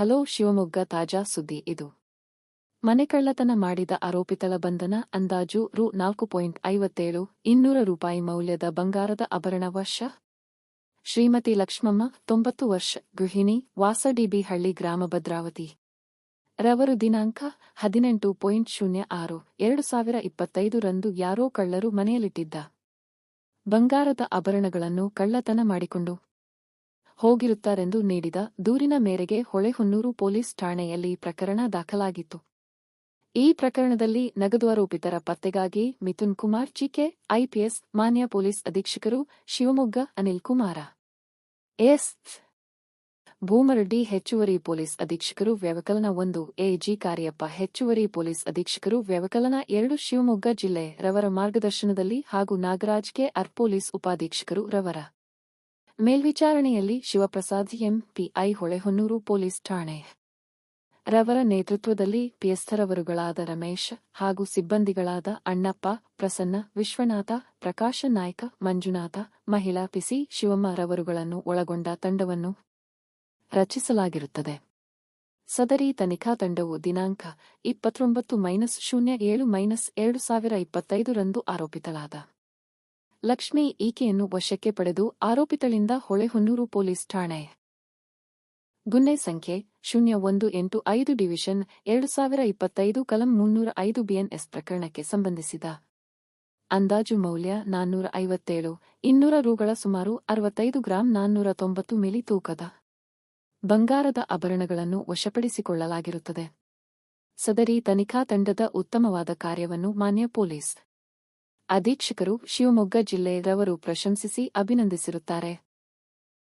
Hello Shivamogga ತಾಜಾ ಸುದ್ದಿ ಇದು. ಮನೆಕಳ್ಳತನ ಮಾಡಿದ ಆರೋಪಿತಳ ಬಂಧನ ಅಂದಾಜು ರು ನಾಲ್ಕು ಪಾಯಿಂಟ್ ಐವತ್ತೇಳು ಇನ್ನೂರ ರೂಪಾಯಿ ಮೌಲ್ಯದ ಬಂಗಾರದ ಆಭರಣ ವರ್ಷ. ಶ್ರೀಮತಿ ಲಕ್ಷ್ಮಮ್ಮ, ತೊಂಬತ್ತು ವರ್ಷ, ಗೃಹಿಣಿ ವಾಸಡಿಬಿಹಳ್ಳಿ ಗ್ರಾಮ ಭದ್ರಾವತಿ. ರವರು ದಿನಾಂಕ ಹದಿನೆಂಟು ಪಾಯಿಂಟ್ ಶೂನ್ಯ ಆರು ಎರಡು ಸಾವಿರ ಇಪ್ಪತ್ತೈದು ರಂದು ಯಾರೋ ಕಳ್ಳರು ಮನೆಯಲ್ಲಿಟ್ಟಿದ್ದ. ಬಂಗಾರದ ಆಭರಣಗಳನ್ನು ಕಳ್ಳತನ ಮಾಡಿಕೊಂಡು ಹೋಗಿರುತ್ತಾರೆಂದು ನೀಡಿದ ದೂರಿನ ಮೇರೆಗೆ ಹೊಳೆಹೊನ್ನೂರು ಪೊಲೀಸ್ ಠಾಣೆಯಲ್ಲಿ ಪ್ರಕರಣ ದಾಖಲಾಗಿತ್ತು. ಈ ಪ್ರಕರಣದಲ್ಲಿ ನಗದು ಆರೋಪಿತರ ಪತ್ತೆಗಾಗಿ Mithun Kumar G K IPS ಮಾನ್ಯ ಪೊಲೀಸ್ ಅಧೀಕ್ಷಕರು ಶಿವಮೊಗ್ಗ ಅನಿಲ್ ಕುಮಾರ. ಎಸ್. ಭೂಮರಡ್ಡಿ ಹೆಚ್ಚುವರಿ ಪೊಲೀಸ್ ಅಧೀಕ್ಷಕರು ವ್ಯವಕಲನ ಒಂದು, ಎಜಿ ಕಾರ್ಯಪ್ಪ ಹೆಚ್ಚುವರಿ ಪೊಲೀಸ್ ಅಧೀಕ್ಷಕರು ವ್ಯವಕಲನ ಎರಡು ಶಿವಮೊಗ್ಗ ಜಿಲ್ಲೆ ರವರ ಮಾರ್ಗದರ್ಶನದಲ್ಲಿ ಹಾಗೂ ನಾಗರಾಜ್ ಕೆ ಆರ್ ಪೊಲೀಸ್ ಉಪಾಧೀಕ್ಷಕರು ರವರ ಮೇಲ್ವಿಚಾರಣೆಯಲ್ಲಿ ಶಿವಪ್ರಸಾದ್ ಎಂಪಿಐ ಹೊಳೆಹೊನ್ನೂರು ಪೊಲೀಸ್ ಠಾಣೆ. ರವರ ನೇತೃತ್ವದಲ್ಲಿ ಪಿಎಸ್ಥರವರುಗಳಾದ ರಮೇಶ್ ಹಾಗೂ ಸಿಬ್ಬಂದಿಗಳಾದ ಅಣ್ಣಪ್ಪ, ಪ್ರಸನ್ನ, ವಿಶ್ವನಾಥ, ಪ್ರಕಾಶ ನಾಯ್ಕ, ಮಂಜುನಾಥ, ಮಹಿಳಾ ಪಿಸಿ ಶಿವಮ್ಮ ರವರುಗಳನ್ನು ಒಳಗೊಂಡ ತಂಡವನ್ನು ರಚಿಸಲಾಗಿರುತ್ತದೆ. ಸದರಿ ತನಿಖಾ ತಂಡವು ದಿನಾಂಕ ಇಪ್ಪತ್ತೊಂಬತ್ತು ಮೈನಸ್ ಶೂನ್ಯ ಏಳು ಮೈನಸ್ ಎರಡು ಸಾವಿರ ಇಪ್ಪತ್ತೈದರಂದು ಆರೋಪಿತಳಾದ. ಲಕ್ಷ್ಮಿ ಈಕೆಯನ್ನು ವಶಕ್ಕೆ ಪಡೆದು ಆರೋಪಿತಳಿಂದ ಹೊಳೆಹೊನ್ನೂರು ಪೊಲೀಸ್ ಠಾಣೆ. ಗುನ್ನೆ ಸಂಖ್ಯೆ ಶೂನ್ಯ ಒಂದು ಎಂಟು ಐದು ಡಿವಿಷನ್ ಎರಡು ಸಾವಿರ ಇಪ್ಪತ್ತೈದು ಕಲಂ ಮುನ್ನೂರ ಐದು ಬಿಎನ್ಎಸ್ ಪ್ರಕರಣಕ್ಕೆ ಸಂಬಂಧಿಸಿದ. ಅಂದಾಜು ಮೌಲ್ಯ ನಾನ್ನೂರ ಐವತ್ತೇಳು, ಇನ್ನೂರ ರೂಗಳ ಸುಮಾರು ಅರವತ್ತೈದು ಗ್ರಾಂ ನಾನ್ನೂರ ತೊಂಬತ್ತು ಮಿಲಿ ತೂಕದ. ಬಂಗಾರದ ಆಭರಣಗಳನ್ನು ವಶಪಡಿಸಿಕೊಳ್ಳಲಾಗಿರುತ್ತದೆ. ಸದರಿ ತನಿಖಾ ತಂಡದ ಉತ್ತಮವಾದ ಕಾರ್ಯವನ್ನು ಮಾನ್ಯ ಪೊಲೀಸ್ ಅಧೀಕ್ಷಕರು ಶಿವಮೊಗ್ಗ ಜಿಲ್ಲೆಯವರು ಪ್ರಶಂಸಿಸಿ ಅಭಿನಂದಿಸಿರುತ್ತಾರೆ.